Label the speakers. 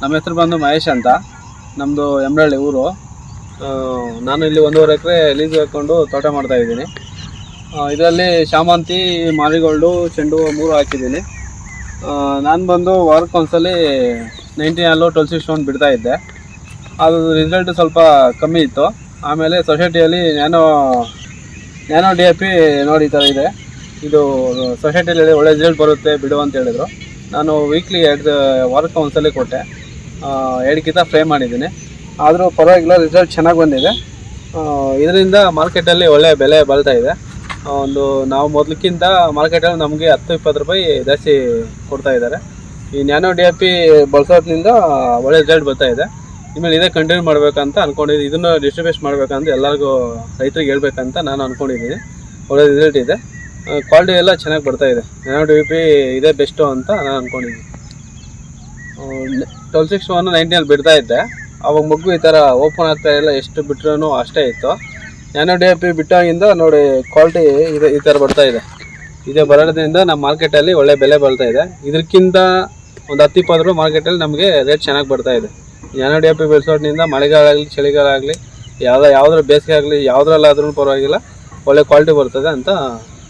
Speaker 1: ನಮ್ಮ ಹೆಸರು ಬಂದು ಮಹೇಶ್ ಅಂತ. ನಮ್ಮದು ಎಮ್ರಳ್ಳಿ ಊರು. ನಾನು ಇಲ್ಲಿ ಒಂದೂವರೆ ಎಕರೆ ಲೀಸ್ ಹಾಕ್ಕೊಂಡು ತೋಟ ಮಾಡ್ತಾ ಇದ್ದೀನಿ. ಇದರಲ್ಲಿ ಶಾಮಂತಿ ಮಾರಿಗೋಲ್ಡು ಚೆಂಡು ಮೂರು ಹಾಕಿದ್ದೀನಿ. ನಾನು ಬಂದು ವಾರಕ್ಕೆ ಒಂದ್ಸಲಿ ನೈನ್ಟೀನ್ ಅಲ್ಲೂ ಟ್ವೆಲ್ ಸಿಕ್ಸ್ ಒನ್ ಬಿಡ್ತಾ ಇದ್ದೆ. ಅದು ರಿಸಲ್ಟ್ ಸ್ವಲ್ಪ ಕಮ್ಮಿ ಇತ್ತು. ಆಮೇಲೆ ಸೊಸೈಟಿಯಲ್ಲಿ nano nano D A P ನೋಡಿ ಈ ಥರ ಇದೆ. ಇದು ಸೊಸೈಟಿಯಲ್ಲಿ ಒಳ್ಳೆ ರಿಸಲ್ಟ್ ಬರುತ್ತೆ ಬಿಡು ಅಂತ ಹೇಳಿದರು. ನಾನು ವೀಕ್ಲಿ ಎರಡು ವಾರಕ್ಕೆ ಒಂದ್ಸಲಿ ಕೊಟ್ಟೆ. ಎರಡು ಕಿತ್ತ ಫ್ರೈ ಮಾಡಿದ್ದೀನಿ. ಆದರೂ ಪರವಾಗಿಲ್ಲ ರಿಸಲ್ಟ್ ಚೆನ್ನಾಗಿ ಬಂದಿದೆ. ಇದರಿಂದ ಮಾರ್ಕೆಟಲ್ಲಿ ಒಳ್ಳೆಯ ಬೆಲೆ ಬರ್ತಾ ಇದೆ. ಒಂದು ನಾವು ಮೊದಲಕ್ಕಿಂತ ಮಾರ್ಕೆಟಲ್ಲಿ ನಮಗೆ ಹತ್ತು, ಇಪ್ಪತ್ತು ರೂಪಾಯಿ ಜಾಸ್ತಿ ಕೊಡ್ತಾ ಇದ್ದಾರೆ. ಈ ನ್ಯಾನೋ ಡಿ ಎ ಪಿ ಬಳಸೋದ್ರಿಂದ ಒಳ್ಳೆ ರಿಸಲ್ಟ್ ಬರ್ತಾ ಇದೆ. ಇನ್ಮೇಲೆ ಇದೇ ಕಂಟಿನ್ಯೂ ಮಾಡಬೇಕಂತ ಅಂದ್ಕೊಂಡಿದ್ದೀನಿ ಇದನ್ನು ಡಿಸ್ಟ್ರಿಬ್ಯೂಟ್ ಮಾಡಬೇಕಂತ ಎಲ್ಲರಿಗೂ ರೈತರಿಗೆ ಹೇಳ್ಬೇಕಂತ ನಾನು ಅಂದ್ಕೊಂಡಿದ್ದೀನಿ ಒಳ್ಳೆ ರಿಸಲ್ಟ್ ಇದೆ. ಕ್ವಾಲಿಟಿ ಎಲ್ಲ ಚೆನ್ನಾಗಿ ಬರ್ತಾ ಇದೆ. ನ್ಯಾನೋ ಡಿ ಪಿ ಇದೇ ಬೆಸ್ಟು ಅಂತ ನಾನು ಅನ್ಕೊಂಡಿದ್ದೀನಿ. ಟ್ವೆಲ್ ಸಿಕ್ಸ್ ಒನ್ ನೈನ್ಟೀನಲ್ಲಿ ಬಿಡ್ತಾ ಇದ್ದೆ. ಅವಾಗ ಮಗು ಈ ಥರ ಓಪನ್ ಆಗ್ತಾ ಇಲ್ಲ, ಎಷ್ಟು ಬಿಟ್ರೂ ಅಷ್ಟೇ ಇತ್ತು. ನ್ಯಾನೋ ಡಿ ಎ ಪಿ ಬಿಟ್ಟಾಗಿಂದ ನೋಡಿ ಕ್ವಾಲಿಟಿ ಇದೆ, ಈ ಥರ ಬರ್ತಾ ಇದೆ. ಇದೇ ಬರೋದ್ರಿಂದ ನಮ್ಮ ಮಾರ್ಕೆಟಲ್ಲಿ ಒಳ್ಳೆ ಬೆಲೆ ಬರ್ತಾ ಇದೆ. ಇದಕ್ಕಿಂತ ಒಂದು ಹತ್ತು ಇಪ್ಪತ್ತು ರೂಪಾಯಿ ಮಾರ್ಕೆಟಲ್ಲಿ ನಮಗೆ ರೇಟ್ ಚೆನ್ನಾಗಿ ಬರ್ತಾ ಇದೆ. ನ್ಯಾನೋ ಡಿ ಎ ಪಿ ಬೆಳೆಸೋದ್ರಿಂದ ಮಳೆಗಾಲ ಆಗಲಿ ಚಳಿಗಾಲ ಆಗಲಿ ಯಾವುದೇ ಯಾವುದ್ರ ಬೇಸಿಗೆ ಆಗಲಿ, ಯಾವುದ್ರಲ್ಲಾದ್ರೂ ಪರವಾಗಿಲ್ಲ, ಒಳ್ಳೆ ಕ್ವಾಲಿಟಿ ಬರ್ತದೆ ಅಂತ